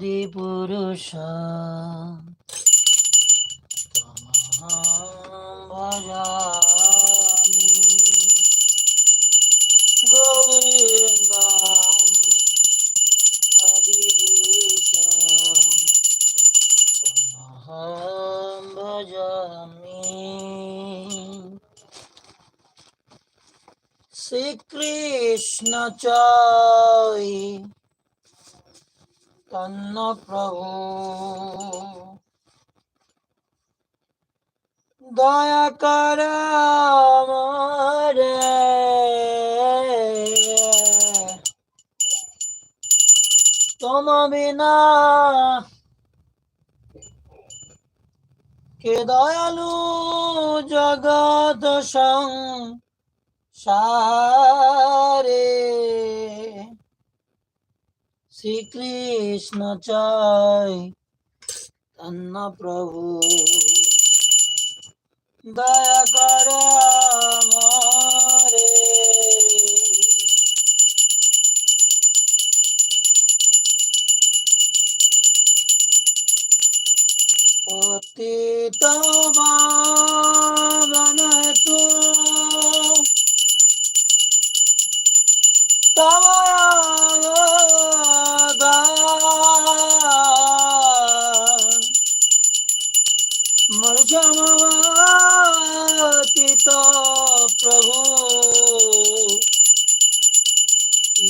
আদি পুরুষ ভজামি গোবিন্দ আদি পুরুষ ভজামি শ্রীকৃষ্ণ চাই তন্ন প্রভু দয়া কর তোম বিনা কে দয়ালু জগৎ সং সারে শ্রীকৃষ্ণ চাই তন্ন প্রভু। দয়া কর পতিত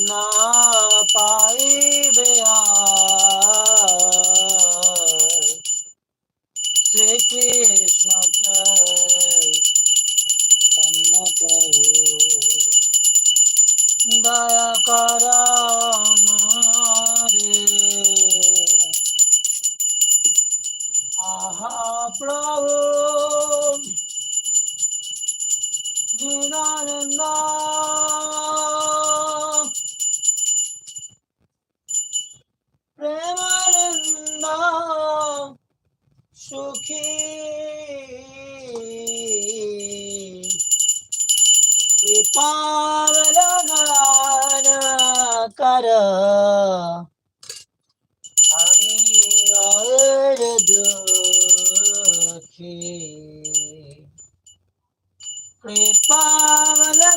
না পাইবে তন্ন প্রভু দয়া কর আহা প্রভু নিরানন্দ আমি আর দুঃখী কৃপাবলগান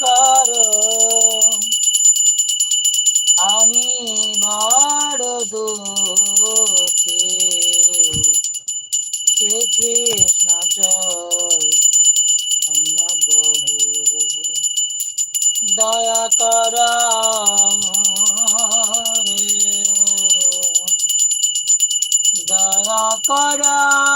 কর দয়া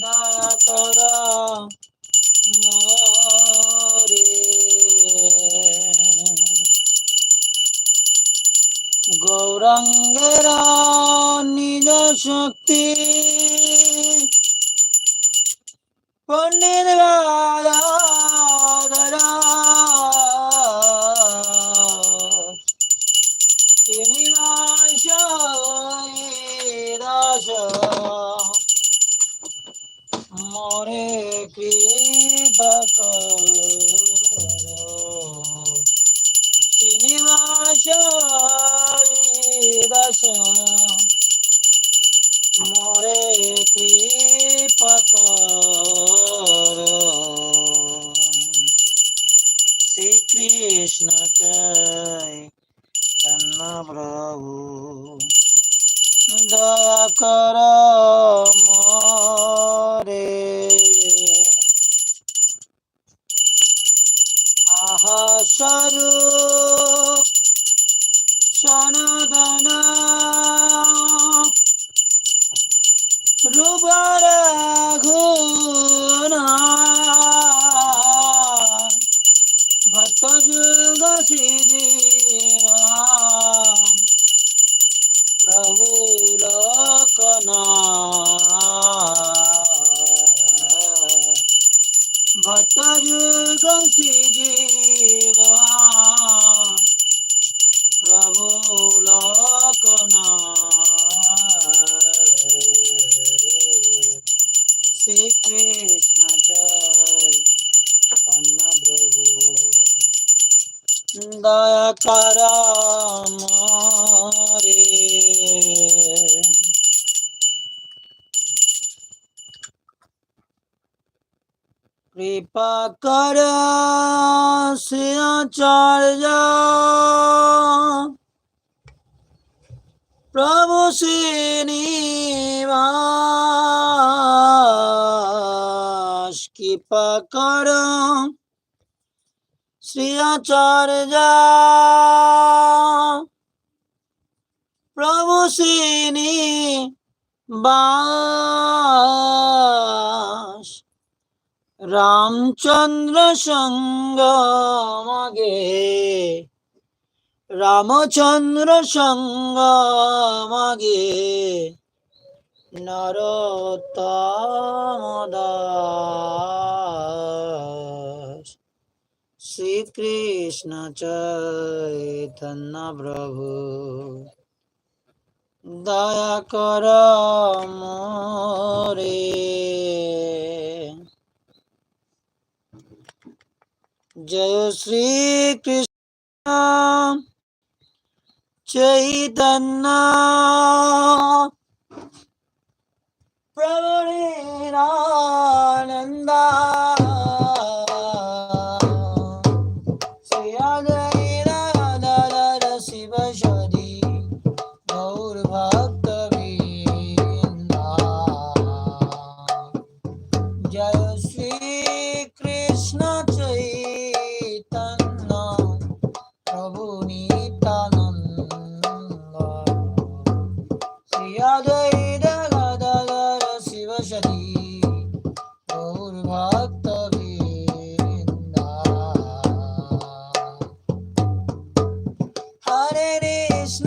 দয়া কর মোরে। গৌরাঙ্গের নিজ শক্তি পণ্ডিত গাদাধরা মোরে কৃপা শ্রীনিবাস দাস মোরে কৃপা শ্রীকৃষ্ণ চাই তন্ন প্রভু। দয়া কর মরে। আহা স্বরূপ শ্রীকৃষ্ণ জয় কন্ন প্রভু দয়া কর মরে কৃপা কর শ্রী আচার্য। প্রভু শ্রীনিবাস কৃপা কর। শ্রী আচার্য প্রভু শ্রীনি বাস। রামচন্দ্র সঙ্গ মাগে। রামচন্দ্র সঙ্গ মাগে। নরোত্তম দাস। শ্রীকৃষ্ণ চৈতন্য প্রভু দয়া কর মোরে। জয় শ্রীকৃষ্ণ চৈতন্য। প্রভু নিরানন্দ হরে কৃষ্ণ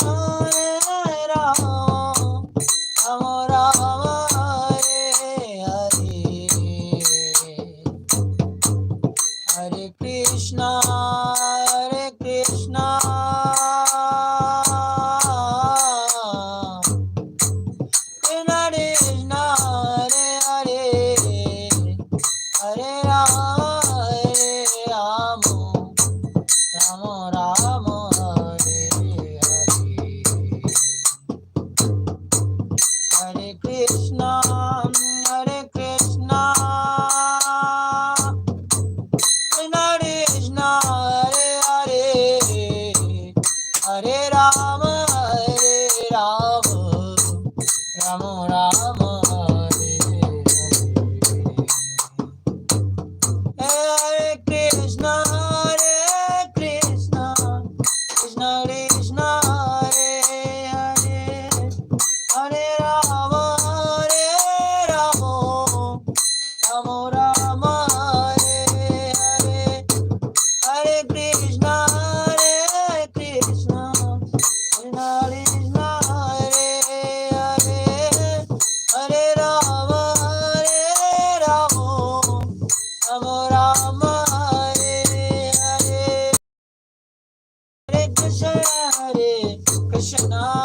Krishna.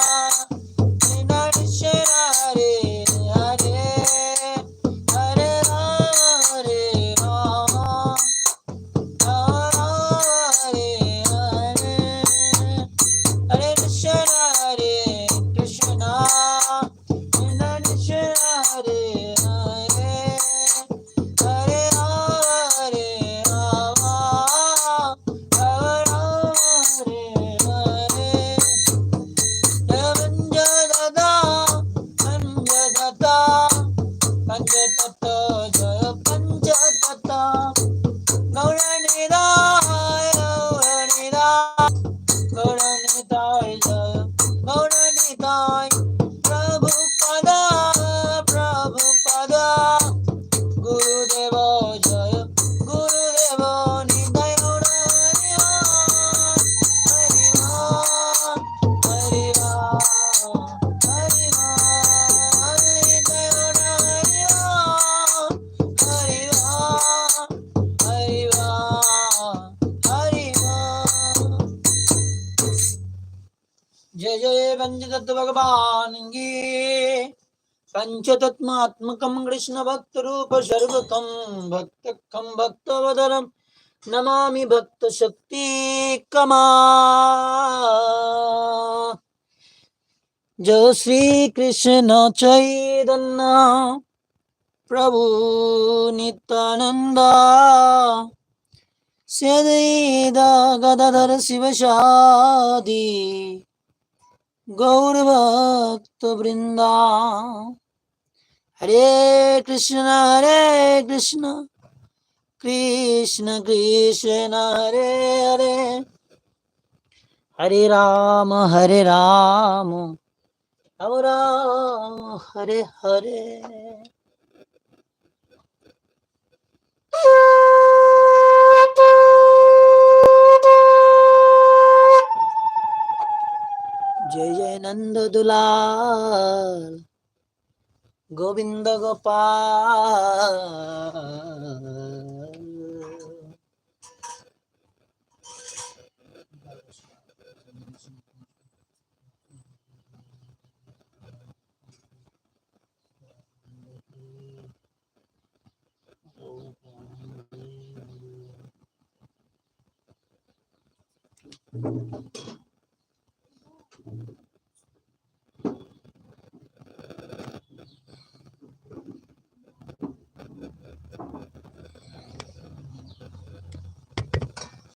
bye. జయ జయ పంచతత్వ భగవానికి పంచతత్మాత్మకం కృష్ణ భక్త రూప సర్వకం భక్త భక్త వదనం నమామి భక్త శక్తి కమా జో శ్రీకృష్ణ చైతన్న ప్రభు నిత్యానంద సదైద గదధర శివశాది গৌরভক্তবৃন্দা। হরে কৃষ্ণ হরে কৃষ্ণ কৃষ্ণ কৃষ্ণ, হরে হরে। হরে রাম হরে রাম রাম রাম, হরে হরে। জয় জয় নন্দ দুলাল গোবিন্দ গোপাল